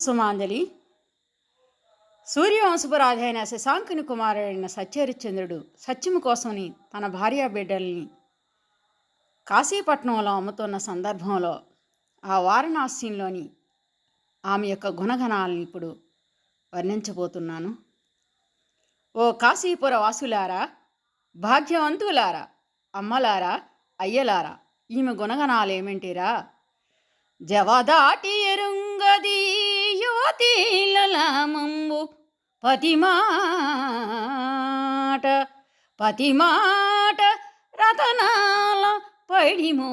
సుమాంజలి. సూర్యవంశపురాజైన శశాంకుని కుమారుడైన సత్యహరిశ్చంద్రుడు సత్యము కోసమని తన భార్యా బిడ్డల్ని కాశీపట్నంలో అమ్ముతున్న సందర్భంలో ఆ వారణాసిలోని ఆమె యొక్క గుణగణాలను ఇప్పుడు వర్ణించబోతున్నాను. ఓ కాశీపుర వాసులారా భాగ్యవంతులారా అమ్మలారా అయ్యలారా ఈమె గుణగణాలు ఏమిటిరా జవదాటి ఎరుంగది యువతీలలామంబు పతిమాట పతిమాట రతనాల పడిమోట.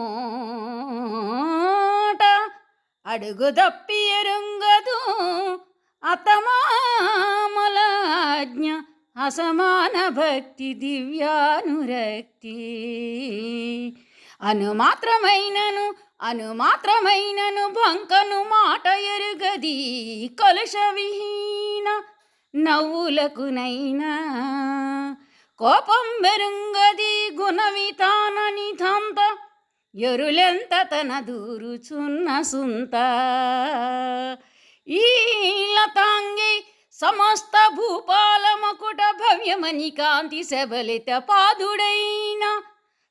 అడుగు తప్పి ఎరుంగదు అతమామలాజ్ఞ అసమాన భక్తి దివ్యానురక్తి. అనుమాత్రమైనను అనుమాత్రమైనను బంకను మాట ఎరుగది. కలుష విహీన నవ్వులకునైనా. కోపం మెరుంగది గుణవితాన తంత ఎరులెంత తన దూరుచున్న సుంత. ఈ లతాంగి సమస్త భూపాల మకుట భవ్యమని కాంతి శబలిత పాదుడైన.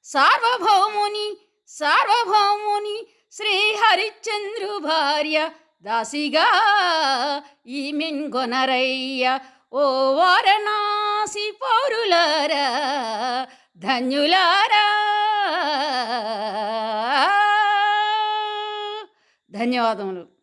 సార్వభౌముని సార్వభౌముని శ్రీ హరిశ్చంద్రు భార్య దాసిగా ఈమెన్ గొనరయ్య ఓ వారణాసి పౌరులారా ధన్యులారా. ధన్యవాదములు.